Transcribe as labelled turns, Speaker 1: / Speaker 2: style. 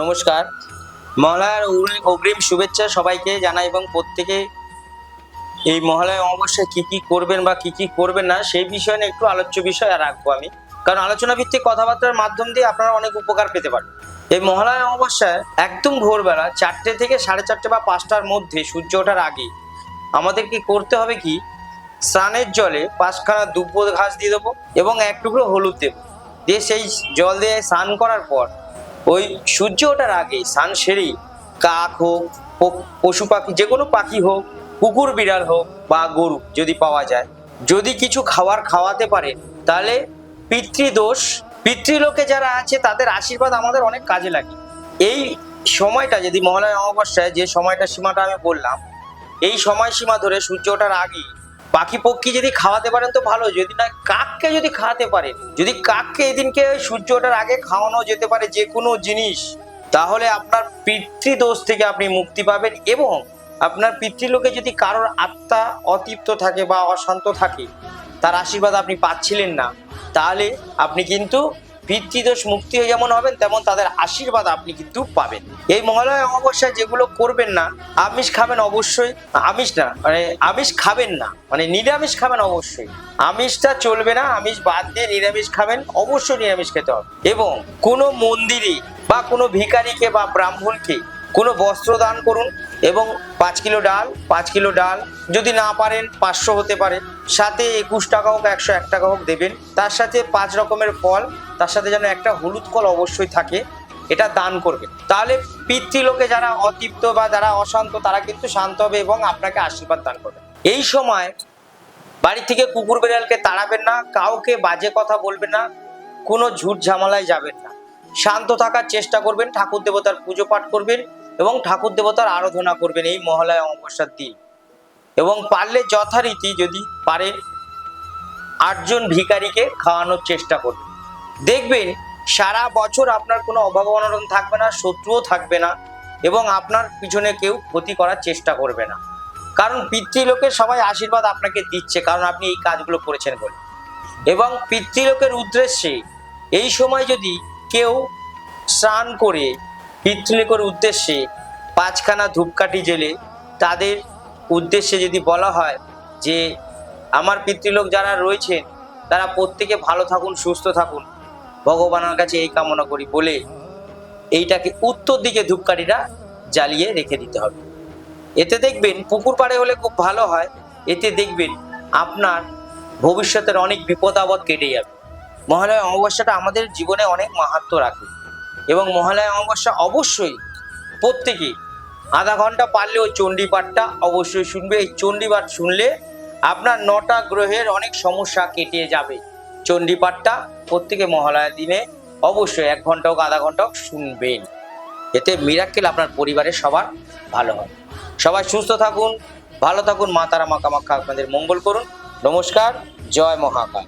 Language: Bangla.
Speaker 1: নমস্কার। মহালয়ার অগ্রিম শুভেচ্ছা সবাইকে জানাই এবং প্রত্যেকে এই মহালয় অবশ্যই কি কি করবেন বা কি কি করবেন না, সেই বিষয় নিয়ে একটু আলোচ্য বিষয় রাখব আমি। কারণ আলোচনা ভিত্তিক কথাবার্তার মাধ্যম দিয়ে আপনারা অনেক উপকার পেতে পারেন এই মহালয় অমাবস্যায় একদম ভোরবেলা চারটে থেকে সাড়ে চারটে বা পাঁচটার মধ্যে সূর্য ওঠার আগে আমাদের কি করতে হবে কি স্নানের জলে পাঁচখানা দুব্ব ঘাস দিয়ে দেবো এবং এক টুকরো হলুদ দেবো। দিয়ে সেই জল দিয়ে স্নান করার পর ওই সূর্য ওঠার আগে স্নান সেরেই কাক হোক পশু পাখি, যে কোনো পাখি হোক, কুকুর, বিড়াল হোক বা গরু যদি পাওয়া যায়, যদি কিছু খাবার খাওয়াতে পারে, তাহলে পিতৃদোষ, পিতৃলোকে যারা আছে তাদের আশীর্বাদ আমাদের অনেক কাজে লাগে। এই সময়টা যদি মহালয় অমাবস্যায় যে সময়টা সীমাটা আমি বললাম, এই সময়সীমা ধরে সূর্য ওঠার আগে পাখি পক্ষী যদি খাওয়াতে পারেন তো ভালো, যদি না কাককে যদি খাওয়াতে পারেন, যদি কাককে এদিনকে সূর্য ওঠার আগে খাওয়ানো যেতে পারে যে কোনো জিনিস, তাহলে আপনার পিতৃদোষ থেকে আপনি মুক্তি পাবেন এবং আপনার পিতৃলোকে যদি কারোর আত্মা অতৃপ্ত থাকে বা অশান্ত থাকে, তার আশীর্বাদ আপনি পাচ্ছিলেন না, তাহলে আপনি কিন্তু পিতৃদোষ হয়ে যেমন হবেন, তেমন তাদের আশীর্বাদ আপনি কিন্তু পাবেন। এই মহালয় অমাবস্যায় যেগুলো করবেন না, আমিষ খাবেন অবশ্যই, আমিষ না মানে আমিষ খাবেন না মানে নিরামিষ খাবেন অবশ্যই। আমিষটা চলবে না, আমিষ বাদ দিয়ে নিরামিষ খাবেন, অবশ্যই নিরামিষ খেতে হবে। এবং কোনো মন্দিরে বা কোনো ভিখারিকে বা ব্রাহ্মণকে কোনো বস্ত্র দান করুন এবং পাঁচ কিলো ডাল, পাঁচ কিলো ডাল যদি না পারেন পাঁচশো হতে পারে। সাথে একুশ টাকা হোক, একশো এক টাকা হোক দেবেন। তার সাথে পাঁচ রকমের ফল, তার সাথে যেন একটা হলুদ কল অবশ্যই থাকে, এটা দান করবেন। তাহলে পিতৃলোকে যারা অতৃপ্ত বা যারা অশান্ত, তারা কিন্তু শান্ত হবে এবং আপনাকে আশীর্বাদ দান করবে। এই সময় বাড়ি থেকে কুকুর বেড়ালকে তাড়াবেন না, কাউকে বাজে কথা বলবেন না, কোনো ঝুট ঝামেলায় যাবেন না। শান্ত থাকার চেষ্টা করবেন, ঠাকুর দেবতার পুজো পাঠ করবেন এবং ঠাকুর দেবতার আরাধনা করবেন এই মহালয়া অমাবস্যার দিন। এবং পারলে যথারীতি যদি পারে, আটজন ভিখারিকে খাওয়ানোর চেষ্টা করবেন। দেখবেন, সারা বছর আপনার কোনো অভাব অনটন থাকবে না, শত্রুও থাকবে না, এবং আপনার পিছনে কেউ ক্ষতি করার চেষ্টা করবে না। কারণ পিতৃলোকের সবাই আশীর্বাদ আপনাকে দিচ্ছে, কারণ আপনি এই কাজগুলো করেছেন বলে। এবং পিতৃলোকের উদ্দেশ্যে এই সময় যদি কেউ স্নান করে পিতৃলোকের উদ্দেশ্যে পাঁচখানা ধূপকাঠি জেলে তাদের উদ্দেশ্যে যদি বলা হয় যে, আমার পিতৃলোক যারা রয়েছেন, তারা প্রত্যেকে ভালো থাকুন, সুস্থ থাকুন। ভগবানের কাছে এই কামনা করি বলে এইটাকে উত্তর দিকে ধূপকাঠিটা জ্বালিয়ে রেখে দিতে হবে। এতে দেখবেন পুকুর পাড়ে হলে খুব ভালো হয়। এতে দেখবেন আপনার ভবিষ্যতের অনেক বিপদ আপদ কেটে যাবে। মহালয়া অমাবস্যাটা আমাদের জীবনে অনেক মাহাত্ম রাখে। এবং মহালয়া অমাবস্যা অবশ্যই প্রত্যেকে আধা ঘণ্টা পারলে ওই চণ্ডীপাঠটা অবশ্যই শুনবে। এই চণ্ডীপাঠ শুনলে আপনার নটা গ্রহের অনেক সমস্যা কেটে যাবে। চণ্ডীপাঠটা প্রত্যেকে মহালয়ার দিনে অবশ্যই এক ঘণ্টা হোক আধা ঘণ্টা হোক শুনবেন। এতে মিরাক্কেল আপনার পরিবারের সবার ভালো হয়। সবাই সুস্থ থাকুন, ভালো থাকুন, মা তারা মাকামাক্ষা আপনাদের মঙ্গল করুন। নমস্কার, জয় মহাকাল।